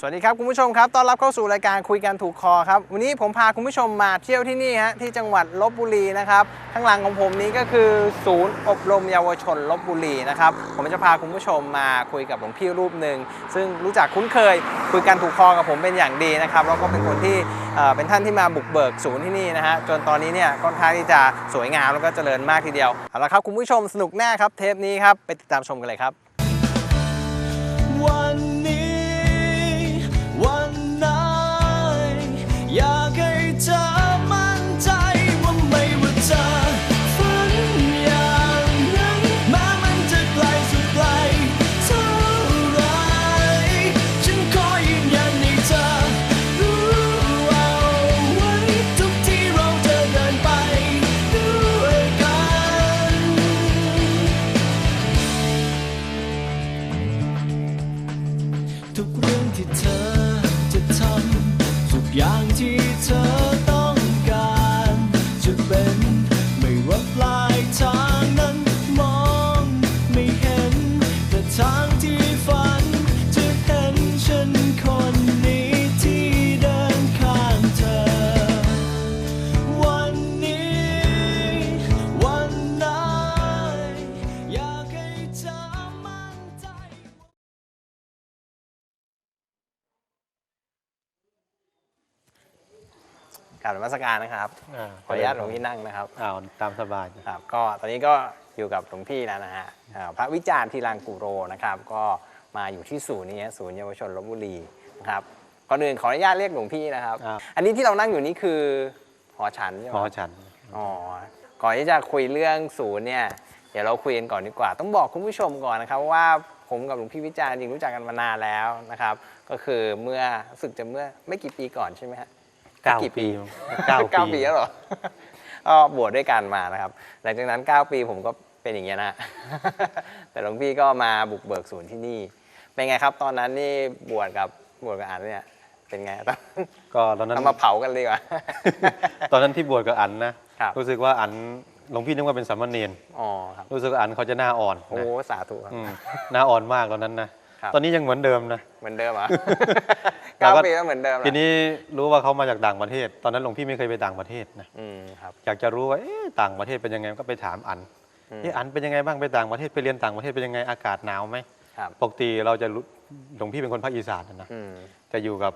สวัสดีครับคุณผู้ชมครับ ต้อนรับเข้าสู่รายการคุยกันถูกคอครับ วันนี้ผมพาคุณผู้ชมมาเที่ยวที่นี่ฮะที่จังหวัดลบบุรีนะครับข้างหลังของผมนี้ก็คือ ศูนย์อบรมเยาวชนลบบุรีนะครับ ผมจะพาคุณผู้ชมมาคุยกับหลวงพี่รูปหนึ่งซึ่งรู้จักคุ้นเคย คุยกันถูกคอกับผมเป็นอย่างดีนะครับแล้วก็เป็นคนที่เป็นท่านที่มาบุกเบิกศูนย์ที่นี่นะฮะจนตอนนี้เนี่ยค่อนข้างที่จะสวยงามแล้วก็เจริญมากทีเดียวเอาละครับคุณผู้ชมสนุกแน่ครับเทปนี้ครับไปติดตามชมกันเลยครับ กราบนมัสการนะครับอ่าขออนุญาตหลวงพี่นั่งนะครับอ้าวตามสบายครับ ก็ตอนนี้ก็อยู่กับหลวงพี่แล้วนะฮะอ่าพระวิจารณ์ทีรังกุโรนะครับ ก็มาอยู่ที่ศูนย์นี้ฮะศูนย์เยาวชนลบบุรีนะครับก่อนอื่นขออนุญาตเรียกหลวงพี่นะครับ อ่า อันนี้ที่เรานั่งอยู่นี่คือหอฉันใช่ไหหมอฉัน อ๋อก่อนที่จะคุยเรื่องศูนย์เนี่ยเดี๋ยวเราคุยกันก่อนดีกว่า ต้องบอกคุณผู้ชมก่อนนะครับว่าผมกับหลวงพี่วิจารณ์จริงรู้จักกันมานานแล้วนะครับ ก็คือเมื่อรู้สึกจะเมื่อไม่กี่ปีก่อนใช่ไหมฮะ เก้ากี่ปีปีเก้าเก้าปีปีแล้วเหรอก็บวชด้วยกันมานะครับ หลังจากนั้น 9 ปีผมก็เป็นอย่างเงี้ยนะ แต่หลวงพี่ก็มาบุกเบิกศูนย์ที่นี่ เป็นไงครับตอนนั้นนี่บวชกับบวชกับอันเนี่ย เป็นไงต้องก็ตอนนั้นเอามาเผากันเลยว่ะตอนนั้นที่บวชกับอันนะครับรู้สึกว่าอันหลวงพี่นึกว่าเป็นสามเณรอ๋อครับรู้สึกว่าอันเขาจะหน้าอ่อนโอ้นะสาธุครับอืมหน้าอ่อนมากตอนนั้นนะ ครับ ตอนนี้ยังเหมือนเดิมนะ เหมือนเดิมเหรอะเราเก้าก็ปีแล้วเหมือนเดิมเหรอทีนี้รู้ว่าเขามาจากต่างประเทศ ตอนนั้นหลวงพี่ไม่เคยไปต่างประเทศนะ อืมครับ อยากจะรู้ว่าเอ๊ะต่างประเทศเป็นยังไงก็ไปถามอันอืมเอ๊ะอันเป็นยังไงบ้างไปต่างประเทศไปเรียนต่างประเทศเป็นยังไงอากาศหนาวไหมครับ ปกติเราจะรู้หลวงพี่เป็นคนภาคอีสานนะนะอืม จะอยู่กับ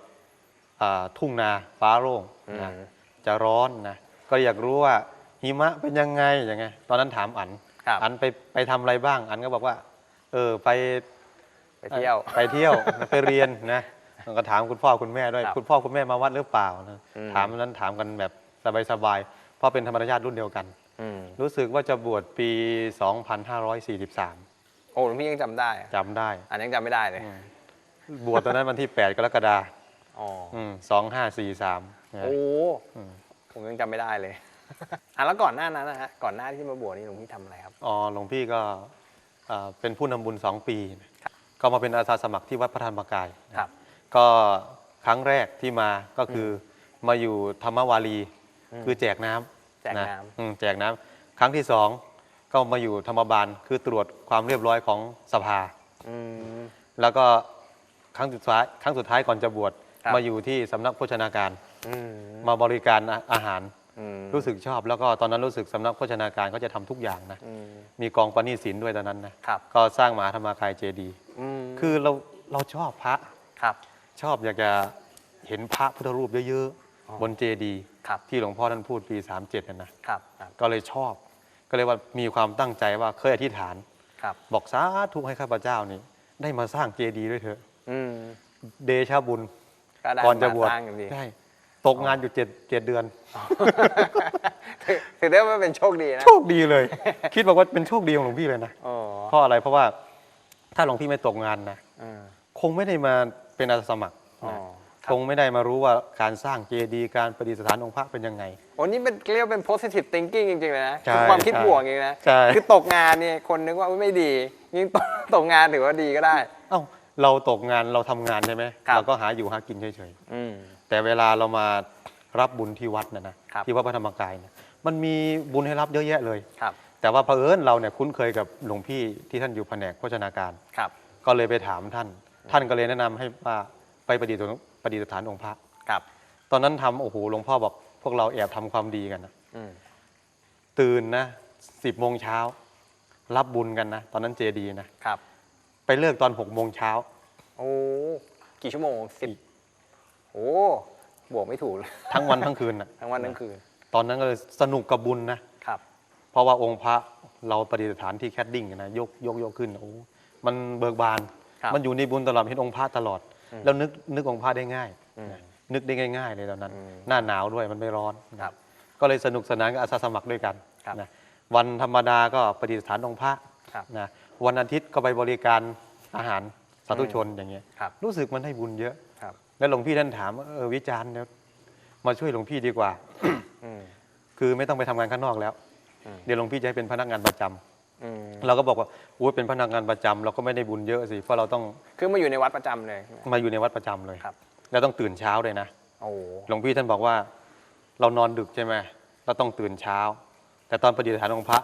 อ่าทุ่งนาฟ้าโล่งนะอืม จะร้อนนะก็อยากรู้ว่าหิมะเป็นยังไงยังไง ตอนนั้นถามอัน ครับ อันไปไปทำอะไรบ้าง อันก็บอกว่า เออไป ไปเที่ยว ไปเที่ยวไปเรียนนะก็ถามคุณพ่อคุณแม่ด้วย ครับคุณพ่อคุณแม่มาวัดหรือเปล่านะอืม ถามนั้นถามกันแบบสบายๆเพราะเป็นธรรมชาติรุ่นเดียวกัน อืมรู้สึกว่าจะบวชปี 2543โอ้หลวงพี่ยังจำได้อะจำได้ อันยังจำไม่ได้เลยอืมบวชตอนนั้นวันที่ 8 กรกฎาอ๋อคมสองห้าสี่สามโอ้อืม ผมยังจำไม่ได้เลย อะแล้วก่อนหน้านั้นนะฮะก่อนหน้าที่มาบวชนี่หลวงพี่ทำอะไรครับ อ๋อหลวงพี่ก็อ่าเป็นผู้นำบุญสองปี ก็มาเป็นอาสาสมัครที่วัดพระธรรมกายนะครับ ก็ครั้งแรกที่มาก็คืออมาอยู่ธรรมวารีอืมคือแจกน้ำแจกน้ำะอืมแจกน้ำครั้งที่สองก็มาอยู่ธรรมบาลคือตรวจความเรียบร้อยของสภา อืม แล้วก็ครั้งสุดท้ายครั้งสุดท้ายก่อนจะบวชครับ มาอยู่ที่สำนักโภชนาการอืมมาบริการอาอาหาร อืมรู้สึกชอบ แล้วก็ตอนนั้นรู้สึกสำนักโภชนาการเขาจะทำทุกอย่างนะ อืมมีกองปณีศิลป์ด้วยตอนนั้นนะครับ ก็สร้างมหาธรรมกายเจดีย์ อืมคือเราเราชอบพระ ครับ ชอบอยากจะเห็นพระพุทธรูปเยอะอ๋อ ๆ บนเจดีย์ครับที่หลวงพ่อท่านพูดปี 37นะนะครับครับก็เลยชอบ ก็เลยว่ามีความตั้งใจว่าเคยอธิษฐาน ครับบอกสาธุให้ข้าพเจ้านี่ได้มาสร้างเจดีย์ด้วยเถอะอืมเดชะบุญ ก็ได้ก่อนจะบวชมาสร้างกันดี ใช่ตกงานอยู่เจ็ดเจ็ดเดือน ถือถือได้ว่าเป็นโชคดีนะโชคดีเลย คิดบอกว่าเป็นโชคดีของหลวงพี่เลยนะ อ๋อเพราะอะไรเพราะว่า ถ้าหลวงพี่ไม่ตกงานนะอืมคงไม่ได้มาเป็นอาสาสมัครอ๋อนะครับคงไม่ได้มารู้ว่าการสร้างเจดีย์การประดิษฐานองค์พระเป็นยังไง โอ้นี่เป็นเรียกว่าเป็น positive thinking จริงๆเลยนะใช่คือความคิดใช่บวกจริงๆนะใช่ คือตกงานเนี่ยคนนึกว่าอุ๊ยไม่ดียิ่งตกตกงานถือว่าดีก็ได้ เอ้าเราตกงานเราทำงานใช่ไหมครับ เราก็หาอยู่หากินเฉยอืม ๆแต่เวลาเรามารับบุญที่วัดนะนะครับ ที่วัดพระธรรมกายเนี่ยมันมีบุญให้รับเยอะแยะเลย ครับ แต่ว่าเผอิญเราเนี่ยคุ้นเคยกับหลวงพี่ที่ท่านอยู่แผนกโภชนาการ ครับ ก็เลยไปถามท่าน ท่านก็เลยแนะนำให้ว่าไปประดิษฐ์ประดิษฐานองค์พระ ครับ ตอนนั้นทำโอ้โหหลวงพ่อบอกพวกเราแอบทำความดีกันนะอืม ตื่นนะสิบโมงเช้ารับบุญกันนะ ตอนนั้นเจดีนะ ครับ ไปเลิกตอนหกโมงเช้า โอ้ กี่ชั่วโมงสิบโอ้ บวกไม่ถูกเลย ทั้งวันทั้งคืนนะทั้งวันทั้งคืน ตอนนั้นก็เลยสนุกกับบุญนะค รับเพราะว่าองค์พระเราประดิษฐานที่แคดดิ้งนะยกยกยกขึ้นโอ้มันเบิกบาน ครับมันอยู่ในบุญตลอดเห็นองค์พระตลอด อืมแล้วนึกนึกองค์พระได้ง่ายอืมนะนึกได้ง่าย ๆ เลยตอนนั้น อืมหน้าหนาวด้วยมันไม่ร้อนครับก็เลยสนุกสนานกับอาสาสมัครด้วยกันครับนะวันธรรมดาก็ประดิษฐานองค์พระครับนะวันอาทิตย์ก็ไปบริการอาหารสาธุชนอย่างเงี้ยครับ รู้สึกมันให้บุญเยอะ ครับแล้วหลวงพี่ท่านถามว่าเออวิจารณ์เดี๋ยวมาช่วยหลวงพี่ดีกว่า อืม คือไม่ต้องไปทำงานข้างนอกแล้วอืม เดี๋ยวหลวงพี่จะให้เป็นพนักงานประจำอืมเราก็บอกว่าอุ้ยเป็นพนักงานประจำเราก็ไม่ได้บุญเยอะสิเพราะเราต้องคือมาอยู่ในวัดประจำเลยใช่ไหม มาอยู่ในวัดประจำเลยครับ แล้วต้องตื่นเช้าเลยนะ โอ้หลวงพี่ท่านบอกว่าเรานอนดึกใช่ไหมเราต้องตื่นเช้า แต่ตอนประดิษฐานองค์พระ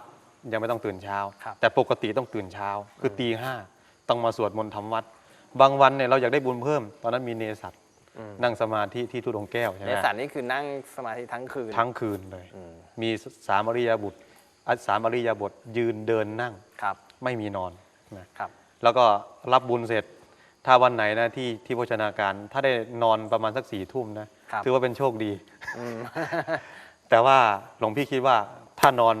ยังไม่ต้องตื่นเช้า ครับ แต่ปกติต้องตื่นเช้า คือตีห้าต้องมาสวดมนต์ทำวัด บางวันเนี่ยเราอยากได้บุญเพิ่ม ตอนนั้นมีเนสัตอืมนั่งสมาธิที่ทุดงค์แก้วใช่ไหในมสันนี่คือนั่งสมาธิทั้งคืนทั้งคืนเลย อืม มีสามอริยบุตรอะ สามอริยบทยืนเดินนั่งครับไม่มีนอนนะครับแล้วก็รับบุญเสร็จถ้าวันไหนนะที่ที่โภชนาการ ถ้าได้นอนประมาณสักสี่ทุ่มนะครับถือว่าเป็นโชคดีอืมแต่ว่าหลวงพี่คิดว่าถ้านอน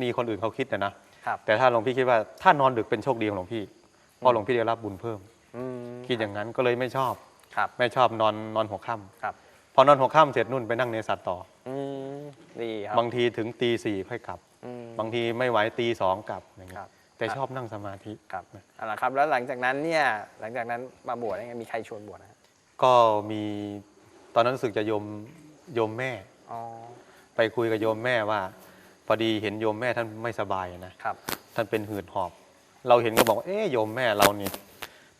นี่คนอื่นเขาคิดนะนะครับแต่ถ้าหลวงพี่คิดว่าถ้านอนดึกเป็นโชคดีของหลวงพี่เพราะหลวงพี่ได้รับบุญเพิ่มอืมคิดอย่างนั้นก็เลยไม่ชอบครับไม่ชอบนอนนอนหัวค่ครับำพอนอนหัวค่ำเสร็จนุ่นไปนั่งในสัตว์ต่ออืมดีครับบางทีถึงตีสี่ค่อยกลับอืม บางทีไม่ไหวตีสองกลับอย่างเงี้ครัยบ แต่ชอบนั่งสมาธิ ครับเอาละครับ แล้วหลังจากนั้นเนี่ยหลังจากนั้นมาบวชได้ไงมีใครชวนบวชนะก็มีตอนนั้นรู้สึกจะโยมโยมแม่ อ๋อไปคุยกับโยมแม่ว่า พอดีเห็นโยมแม่ท่านไม่สบายนะครับ ท่านเป็นหืดหอบ เราเห็นก็บอกว่าเอ๊ะโยมแม่เรานี่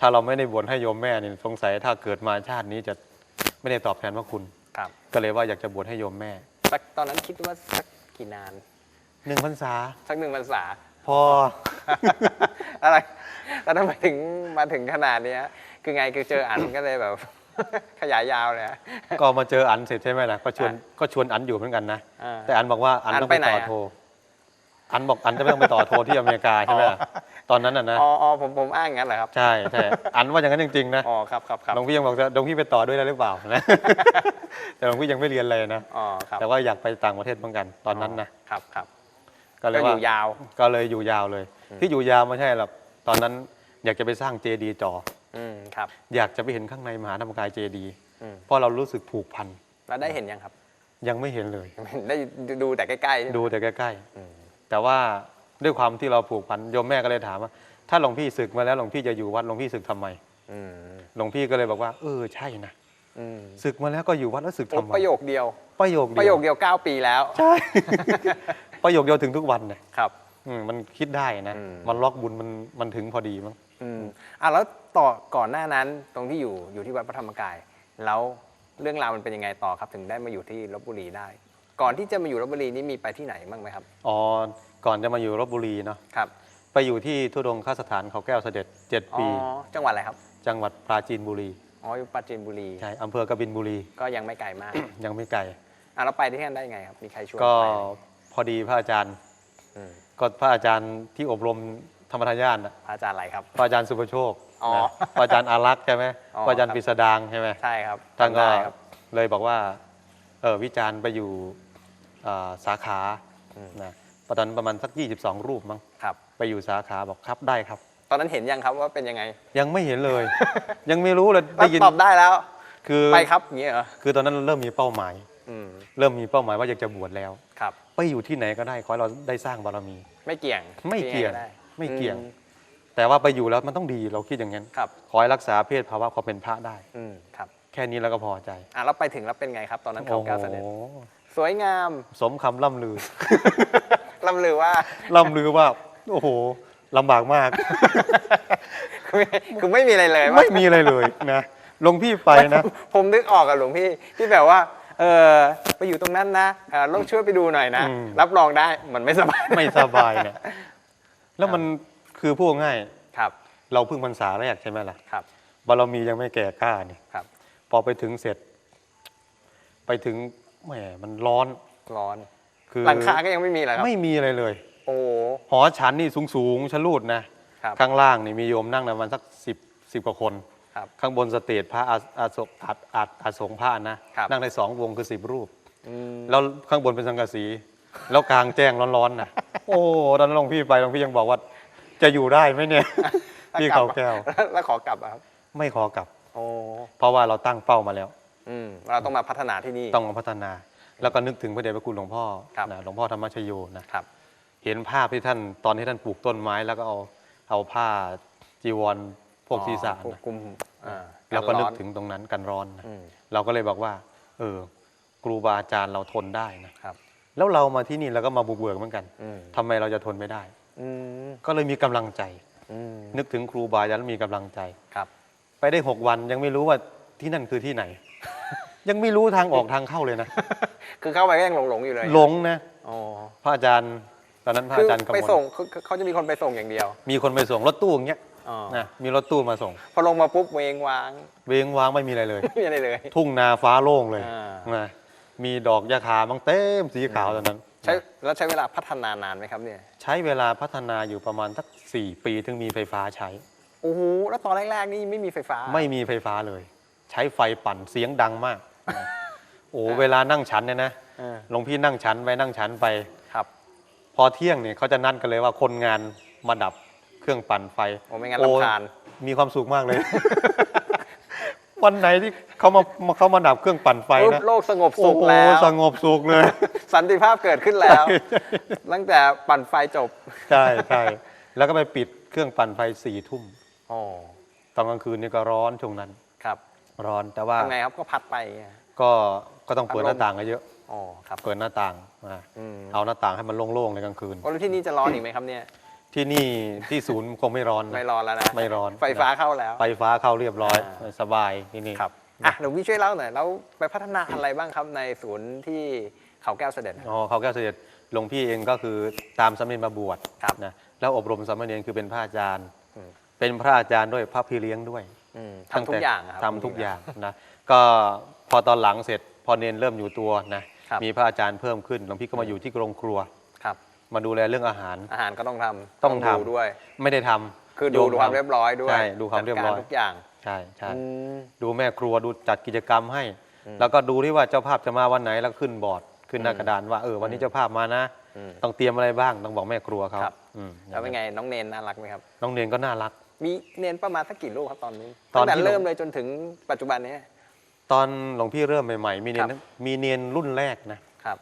ถ้าเราไม่ได้บวชให้โยมแม่นี่สงสัยถ้าเกิดมาชาตินี้จะไม่ได้ตอบแทนพระคุณ ครับก็เลยว่าอยากจะบวชให้โยมแม่ สักตอนนั้นคิดว่าสักกี่นาน หนึ่งพรรษา สักหนึ่งพรรษา พอ อะไรแล้วทำไมถึงมาถึงขนาดเนี้ย คือไงคือเจออันก็เลยแบบ ขยายยาวเลยอะ ก็มาเจออันเสร็จใช่ไหมล่ะก็ชวนอะก็ชวนอันอยู่เหมือนกันนะอ่าแต่อันบอกว่าอันอันต้องไปไปไหนต่ออะ โทอันบอกอันจะไม่ต้องไปต่อโทที่อเมริกาใช่ไหมล่ะตอนนั้นน่ะนะอ๋ออ๋อผมผมอ้างงั้นเหรอครับ ใช่ใช่อันว่าอย่างนั้นจริงๆนะอ๋อครับครับครับหลวงพี่ยังบอกจะหลวงพี่ไปต่อด้วยได้หรือเปล่านะ แต่หลวงพี่ยังไม่เรียนเลยนะอ๋อครับแต่ว่าอยากไปต่างประเทศเหมือนกันตอนนั้นนะ ครับครับ ก็เลก็ยอว่ายู่ยาว ก็เลยอยู่ยาวเลย ที่อยู่ยาวไม่ใช่หรอกตอนนั้นอยากจะไปสร้างเจดีย์จอ อืมครับ อยากจะไปเห็นข้างในมหาธรรมกายเจดีย์อืม เพราะเรารู้สึกผูกพันแล้วได้เห็นยังครับ ยังไม่เห็นเลย ได้ดูแต่ใกล้ๆใช่ไหม ดูแต่ใกล้อืม ๆแต่ว่าด้วยความที่เราผูกพันโยมแม่ก็เลยถามว่า ถ้าหลวงพี่ศึกมาแล้วหลวงพี่จะอยู่วัดหลวงพี่ศึกทำไมอืมหลวงพี่ก็เลยบอกว่าเออใช่นะอืมศึกมาแล้วก็อยู่วัดแล้วศึกโอ้ทำไมประโยคเดียว ประโยคประโยเดียวคเดียว 9 ปีแล้ว ใช่ ประโยคเดียวถึงทุกวันเนี่ยครับ อืมมันคิดได้นะ อืม มันล็อกบุญมันมันถึงพอดีมั้งอืมอะแล้วต่อก่อนหน้านั้นตรงที่อยู่อยู่ที่วัดพระธรรมกาย แล้วเรื่องราวมันเป็นยังไงต่อครับถึงได้มาอยู่ที่ลบบุรีได้ ก่อนที่จะมาอยู่ลบบุรีนี่มีไปที่ไหนบ้างไหมครับอ๋อก่อนจะมาอยู่ลบบุรีเนาะครับไปอยู่ที่ทุดงคสถานเขาแก้วเสด็จเจ็ดอ๋อปีจังหวัดอะไรครับจังหวัดปราจีนบุรีอ๋ออยู่ปราจีนบุรีใช่อำเภอกบินบุรีก็ยังไม่ไกลมาก ยังไม่ไกล อะแล้วไปที่นั่นได้ยังไงครับมีใครชวนก็ไปไหมพ อดีพระอาจารย์อืมก็พระอาจารย์ที่อบรมธรรมทายาทน่ะพระอาจารย์อะไรครับ พระอาจารย์สุภโชคอ๋อนะพระอาจารย์อารักษ์ใช่ไหมอ๋อพระอาจารย์ครับปิสดางใช่ไหมใช่ครับท่านก็จำได้ครับเลยบอกว่าเออวิจารณ์ไปอยู่อ่าสาขาอืมนะตอนนั้นประมาณสัก 22 รูปมั้งครับ ไปอยู่สาขาบอกครับได้ครับ ตอนนั้นเห็นยังครับว่าเป็นยังไง ยังไม่เห็นเลย ยังไม่รู้เลยแล้ได้วยินตอบได้แล้ว คือไปครับอย่างเงี้ยเหรอคือตอนนั้นเริ่มมีเป้าหมายอืม เริ่มมีเป้าหมายว่าอยากจะบวชแล้วครับ ไปอยู่ที่ไหนก็ได้ขอให้เราได้สร้างบารมี ไม่เกี่ยงไม่เกี่ยงที่หนด้ไม่เกี่ยง อืม แต่ว่าไปอยู่แล้วมันต้องดีเราคิดอย่างนั้นครับ ขอให้รักษาเพศภาวะความเป็นพระได้ อืมครับแค่นี้แล้วก็พอใจอะแล้วไปถึงแล้วเป็นไงครับ ตอนนั้นเขาก้าวเสด็จโอ้โหสวยงามสมคำล่ำลือลำลือว่า ล่ำลือว่า โอ้โหลำบากมากคุณคือไม่มีอะไรเลยไม่มีอะไรเลยนะหลวงพี่ไปนะ ผมนึกออกกับหลวงพี่ที่แบบว่า เออไปอยู่ตรงนั้นนะเออลองช่วยไปดูหน่อยนะ อืม รับรองได้มันไม่สบายไม่สบายเนี่ยแล้วมันคือพูดง่ายครับเราเพิ่งพรรษาแรกใช่ไหมล่ะครับบารมียังไม่แก่กล้านี่ครับ พอไปถึงเสร็จ ไปถึงแหมมันร้อนร้อน คือหลังคาก็ยังไม่มีเลยครับ ไม่มีอะไรเลย โอ้โหหอฉันนี่สูงสูงๆชะลูดนะครับ ข้างล่างนี่มีโยมนั่งประมาณสักสิบสิบกว่าคน ครับข้างบนสเตจพระอาอาสงอาอาอาสงฆ์พระนะ ครับ นั่งได้สองวงคือสิบรูป อืมแล้วข้างบนเป็นสังกะสี แล้วกลางแจ้งร้อนๆนะโอ้ตอนนั้นหลวงพี่ไปหลวงพี่ยังบอกว่า จะอยู่ได้ไหมเนี่ย พี่เขาแก้ว แล้วขอกลับอะครับไม่ขอกลับ โอ้เพราะว่าเราตั้งเป้ามาแล้ว อืมเราต้องมาพัฒนาที่นี่ ต้องมาพัฒนา แล้วก็นึกถึงพระเดชพระคุณหลวงพ่อครับ นะหลวงพ่อธรรมชโยนะ ครับ เห็นภาพที่ท่านตอนที่ท่านปลูกต้นไม้แล้วก็เอาเอาผ้าจีวร พวกศีรษะพวกนะกลุ่มอ่าเราก็นึกร้อถึงตรงนั้นกันร้อนนะอืมเราก็เลยบอกว่า เออครูบาอาจารย์เราทนได้นะครับ แล้วเรามาที่นี่เราก็มาบุกเบิกเหมือนกันอืม ทำไมเราจะทนไม่ได้ อืมก็เลยมีกำลังใจ อืมนึกถึงครูบาอาจารย์แล้วมีกำลังใจ ครับ ไปได้หกวันยังไม่รู้ว่าที่นั่นคือที่ไหน ยังไม่รู้ทางออกทางเข้าเลยนะ คือเข้าไปก็ยังหลงๆอยู่เลยหลงนะอ๋อพระอาจารย์ ตอนนั้นพระคืออาจารย์กำไปมลส่งคือเขาจะมีคนไปส่งอย่างเดียว มีคนไปส่งรถตู้อย่างเงี้ย อ๋อ นะมีรถตู้มาส่ง พอลงมาปุ๊บเวงวาง เวงวางไม่มีอะไรเลย ไม่มีอะไรเลย ทุ่งนาฟ้าโล่งเลยอ่านะมีดอกยาคาบางเต็มสีขาวตอนนั้นใช้แล้วใช้เวลาพัฒนานานไหมครับเนี่ย ใช้เวลาพัฒนาอยู่ประมาณสักสี่ปีถึงมีไฟฟ้าใช้ โอ้โห แล้วตอนแรกๆนี่ไม่มีไฟฟ้า ไม่มีไฟฟ้าเลย ใช้ไฟปั่นเสียงดังมากนะโอ้เวลานั่งฉันเนี่ยนะเออหลวงพี่นั่งฉันไปนั่งฉันไป ครับ พอเที่ยงเนี่ยเขาจะนัดกันเลยว่าคนงานมาดับเค รื่องปั่นไฟโอ้ไม่งั้นโอ้รำคาญมีความสุขมากเลย วันไหนที่เขามามาเขามาดับเครื่องปั่นไฟปุ๊บนะโลกสงบสุขโอ้โหแล้วสงบสุขเลย สันติภาพเกิดขึ้นแล้ว ตั้งแต่ปั่นไฟจบใช่ใช่แล้วก็ไปปิดเครื่องปั่นไฟสี่ทุ่มอ๋อตอนกลางคืนนี่ก็ร้อนช่วงนั้น ครับร้อนแต่ว่า ทำไงครับก็พัดไปไงก็ก็ต้องเปิดพัดลมหน้าต่างกันเยอะอ๋อครับเปิดหน้าต่างอ่าอืม เอาหน้าต่างให้มันโล่งๆในกลางคืน โอ้แล้วที่นี่จะร้อนอีกไหมครับเนี่ย ที่นี่ที่ศูนย์คงไม่ร้อนนะไม่ร้อนแล้วนะ ไม่ร้อนไฟฟ้าเข้าแล้ว ไฟฟ้าเข้าเรียบร้อยอ่า สบายที่นี่ ครับอะหลวงพี่ช่วยเล่าหน่อยแล้วไปพัฒนาอะไรบ้างครับในศูนย์ที่เขาแก้วเสด็จอ๋อเขาแก้วเสด็จหลวงพี่เองก็คือตามสามเณรมาบวชครับนะแล้วอบรมสามเณรคือเป็นพระอาจารย์ อืม เป็นพระอาจารย์ด้วยพระพี่เลี้ยงด้วยอืมตั้ทำทุกอย่างอะครับทำทุกอย่างนะก็พอตอนหลังเสร็จพอเนนเริ่มอยู่ตัวนะครับ มีพระอาจารย์เพิ่มขึ้นหลวงพี่ก็มาอยู่ที่โรงครัวครับ มาดูแลเรื่องอาหาร อาหารก็ต้องทำต้องทำ ดูด้วย ไม่ได้ทำคือดูโยดูความทำ เรียบร้อยด้วยใช่ดูความเรียบร้อย จัดกทุกอย่างใช่ใช่อืม ดูแม่ครัวดูจัดกิจกรรมให้ อืมแล้วก็ดูที่ว่าเจ้าภาพจะมาวันไหนแล้วขึ้นบอร์ดขึ้นหน้าอืมกระดานว่าเออวันนี้เจ้าภาพมานะ อืมต้องเตรียมอะไรบ้างต้องบอกแม่ครัวเขาครับ อืมแล้วเป็นไงน้องเนนน่ารักไหมครับ น้องเนนก็น่ารัก มีเนนประมาณสักกี่ลูกครับตอนนี้ตอนตั้งแต่ที่เริ่มเลยจนถึงปัจจุบันนี้ตอนหลวงพี่เริ่มใหม่ๆมีเนครันบมีเนนรุ่นแรกนะครับ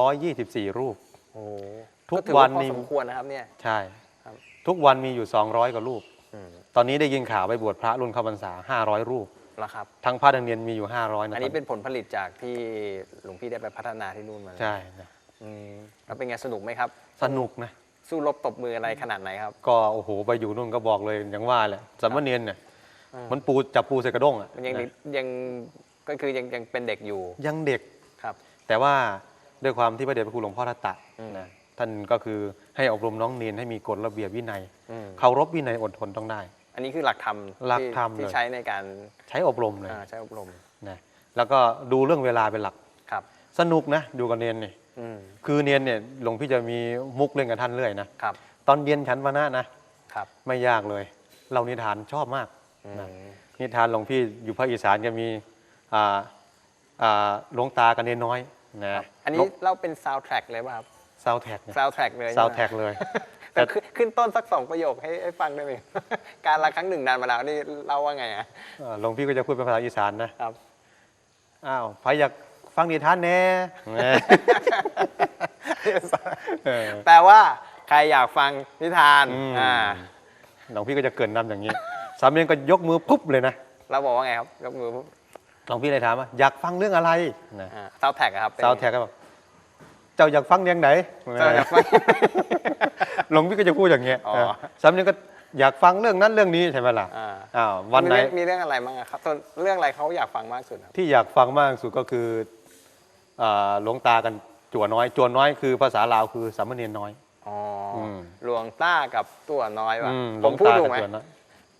124 รูป โอ้ทุกถือวันพอนี้สมควรนะครับเนี่ย ใช่ครับ ทุกวันมีอยู่ 200กว่ารูป อืมตอนนี้ได้ยินข่าวไปบวชพระรุ่นเข้าพรรษา500 รูป แล้วครับ ทั้งพระดังเนียนมีอยู่ 500นะอันนี้เป็นผลผลิตจากที่หลวงพี่ได้ไปพัฒนาที่นู่นมาใช่นะอืมแล้วเป็นไงสนุกไหมครับ สนุกนะ สู้รบตบมืออะไรขนาดไหนครับ ก็โอ้โหไปอยู่นู่นก็บอกเลยอย่างว่าแหละสามเณรเนี่ยอ่ามัมันปูจับปูใส่กระด้งอะมันยังนะยังก็คือยังยังเป็นเด็กอยู่ยังเด็ก ครับ แต่ว่า ด้วยความที่พระเดชพระคุณหลวงพ่อทัตตะอืมนะท่านก็คือให้อบรมน้องเนนให้มีกฎระเบียบวินัยอืมเคารพวินัยอดทนต้องได้ อันนี้คือหลักธรรมหลักที่ธรรมที่เลยใช้ในการใช้อบรมเลยอ่าใช้อบรมนะแล้วก็ดูเรื่องเวลาเป็นหลักครับ สนุกนะอยู่กับเนนเนี่ยอืมคือเนนเนี่ยหลวงพี่จะมีมุกเล่นกับท่านเรื่อยนะครับตอนเย็นฉันวันนะนะครับไม่ยากเลย เรานิทานชอบมากอืมนะนิทานหลวงพี่อยู่ภาคอีสานจะมีอ่าอ่าหลวงตากับเนนน้อย นะครับอันนี้เล่าเป็นซาว d t ทร็กเลยป่ะครับซาวแท็กเนี่ยซาว d t ทร็กเลยซาวใช่แท็กไหมเลย แต่ขึ้นขึ้นต้นสักสองประโยคให้ให้ฟังได้ไหม การละครั้งหนึ่งนานมาแล้วนี่เล่าว่าไงอะเอ่อหลวงพี่ก็จะพูดเป็นภาษาอีสานนะ ครับ อ้าวใครอยากฟังนิทานแน่แหมเออ แปลว่าใครอยากฟังนิทานอืม อ่าหลวงพี่ก็จะเกรินนำอย่างนี้ สามเณรก็ยกมือปุ๊บเลยนะ เราบอกว่าไงครับยกมือปุ๊บ หลวงพี่เลยถามว่าอยากฟังเรื่องอะไรนะอ่าซาวแท็กครับเป็นสาวแท็กก็บอกเจ้าอยากฟังเรื่องไหนเจ้าอยากฟังหลวงพี่ก็จะพูดอย่างเงี้ยอ๋อเออสามเณรก็อยากฟังเรื่องนั้นเรื่องนี้ใช่ไหมล่ะอ่าอ้าววันไหนมีเรื่องมีเรื่องอะไรบ้างอะครับส่วนเรื่องอะไรเขาอยากฟังมากสุดครับที่อยากฟังมากที่สุดก็คืออ่าหลวงตากันจั่วน้อยจั่วน้อยคือภาษาลาวคือสามเณรน้อยอ๋ออมหลวงต้ากับตัวน้อยว่ะอืมหผลวมงพูดตาถูกักไหมจั่วน้อย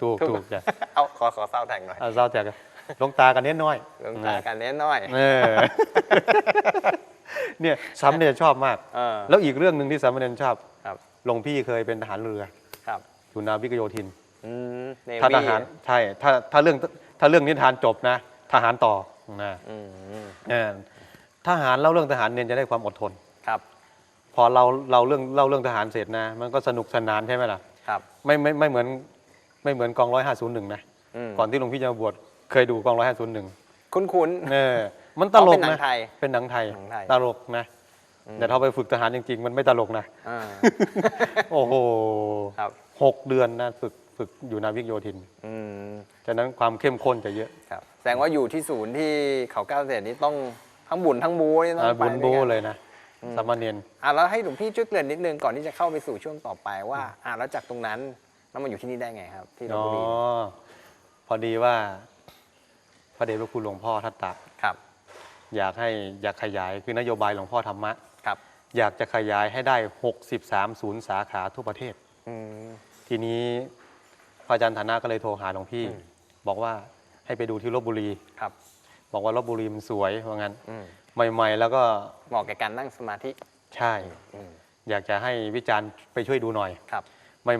ถูกถูกจ้ะเอาขอขอเศร้าแท็กหน่อยอ่าเศร้าแจกห ลวงตากันเน้นน้อยหลวงตากันเน้นน้อยเออเนี่ยสามเณรชอบมากเออแล้วอีกเรื่องหนึ่งที่สามเณรชอบครับหลวงพี่เคยเป็นทหารเรือครับอยู่นาวิกโยธินอืมเนถ้าทวี่หารใช่ถ้าถ้าเรื่องถ้าเรื่องนิทานจบนะ ทหารต่อนะอืมเออทหารเล่าเรื่องทหารเนนจะได้ความอดทนครับ พอเราเราเรื่องเล่าเรื่องทหารเสร็จนะ มันก็สนุกสนานใช่ไหมล่ะครับไม่ไม่ไม่เหมือนไม่เหมือนกองร้อยห้าศูนย์หนึ่งนะอืมก่อนที่หลวงพี่จะมาบวช เคยดูกองร้อยห้าศูนย์หนึ่งคุ้นคุ้น เออมันตลกอ๋อเป็นหนังนะไทยเป็นหนังไทย หนังไทย ตลกนะ แต่ถ้าไปฝึกทหารจริงๆ มันไม่ตลกนะ ๆอ่า โอ้โหครับ หกเดือนนะฝึกฝึกอยู่นาวิกโยธินอืมฉะนั้นความเข้มข้นจะเยอะครับ แสดงว่าอยู่ที่ศูนย์ที่เขาก้าวเสร็จนี่ต้องทั้งบุญทั้งบูนี่ต้องอ่าไปบุญด้บูวยกันเลยนะสามเณร อะแล้วให้หลวงพี่ช่วยเกริ่นนิดนึงก่อนที่จะเข้าไปสู่ช่วงต่อไปว่า อะแล้วจากตรงนั้นแล้วมาอยู่ที่นี่ได้ไงครับ ที่ลบอ๋อบุรีพอดีว่าพ ระเดชพระคุณหลวงพ่อทัตตะครับ อยากให้อยากขยายคือนโยบายหลวงพ่อธรรมะครับ อยากจะขยายให้ได้ 63 ศูนย์สาขาทั่วประเทศ อืม ทีนี้พระอาจารย์ฐานะก็เลยโทรหาหลวงพี่ อืม บอกว่าให้ไปดูที่ลบบุรี ครับ บอกว่าลบบุรีมันสวยว่างั้น อืมใหม่ ๆ แล้วก็เหมาะแก่การนั่งสมาธิใช่ อืมอยากจะให้วิจารณ์ไปช่วยดูหน่อย ครับ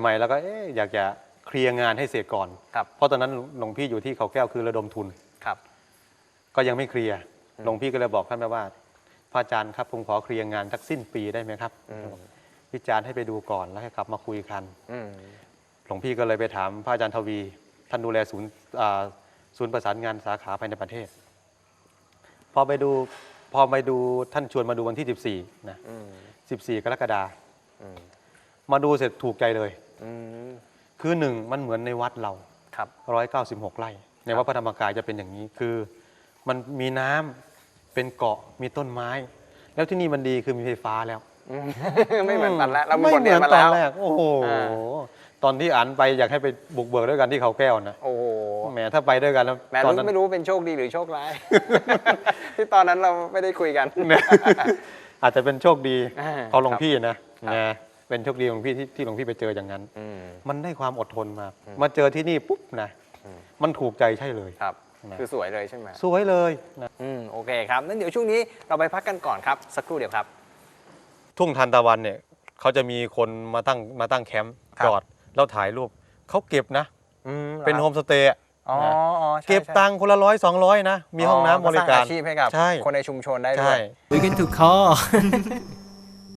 ใหม่ ๆ แล้วก็เอ๊ะอยากจะเคลียร์งานให้เสร็จก่อน ครับ เพราะตอนนั้นหลวงพี่อยู่ที่เขาแก้วคือระดมทุน ครับ ก็ยังไม่เคลียร์หลวงพี่ก็เลยบอกท่านไปว่าพระอาจารย์ครับผมขอเคลียร์งานสักสิ้นปีได้ไหมครับอืมวิจารณ์ให้ไปดูก่อนแล้วให้กลับมาคุยกันอืมหลวงพี่ก็เลยไปถามพระอาจารย์ทวี ท่านดูแลศูนย์อ่าศูนย์ประสานงานสาขาภายในประเทศ พอไปดูพอไปดูท่านชวนมาดูวันที่ 14นะอืม14 กรกฎาคมอืมมาดูเสร็จถูกใจเลยอืมคือหนึ่งมันเหมือนในวัดเราครับ196ไร่ ในวัดพระธรรมกายจะเป็นอย่างนี้คือมันมีน้ำเป็นเกาะมีต้นไม้ แล้วที่นี่มันดีคือมีไฟฟ้าแล้วอืมไม่เหมือนตอนแรกเรามีไม่บทเหเรีมืยอนนมาตอแล้นวแรกโอ้โหอ่าตอนที่อันไปอยากให้ไปบุกเบิกด้วยกันที่เขาแก้วนะโอ้โหแหมถ้าไปด้วยกันแล้วแม่ตอนรู้นั้นไม่รู้เป็นโชคดีหรือโชคร้าย ที่ตอนนั้นเราไม่ได้คุยกัน อาจจะเป็นโชคดีอ่าของหลวงครับพี่นะครับนะเป็นโชคดีของหลวงพี่ที่ที่หลวงพี่ไปเจออย่างนั้นอืมมันได้ความอดทนมา มาเจอที่นี่ปุ๊บนะอื มมันถูกใจใช่เลย ครับ นะ คือสวยเลยใช่ไหมสวยเลยนะอืมโอเคครับนั้นเดี๋ยวช่วงนี้เราไปพักกันก่อนครับ สักครู่เดียวครับ ทุ่งทานตะวันเนี่ยเขาจะมีคนมาตั้งมาตั้งแคมป์ครับ จอดแล้วถ่ายรูปเขาเก็บนะ อืมเป็นโฮมสเตย์อะอ๋อนะอ๋อใช่เก็บใช่ตังค์คนละร้อยสองร้อยนะ มีห้องน้ำบริสการอาชีพให้กับ ใช่ คนในชุมชนได้ด้ใช่วย We can to call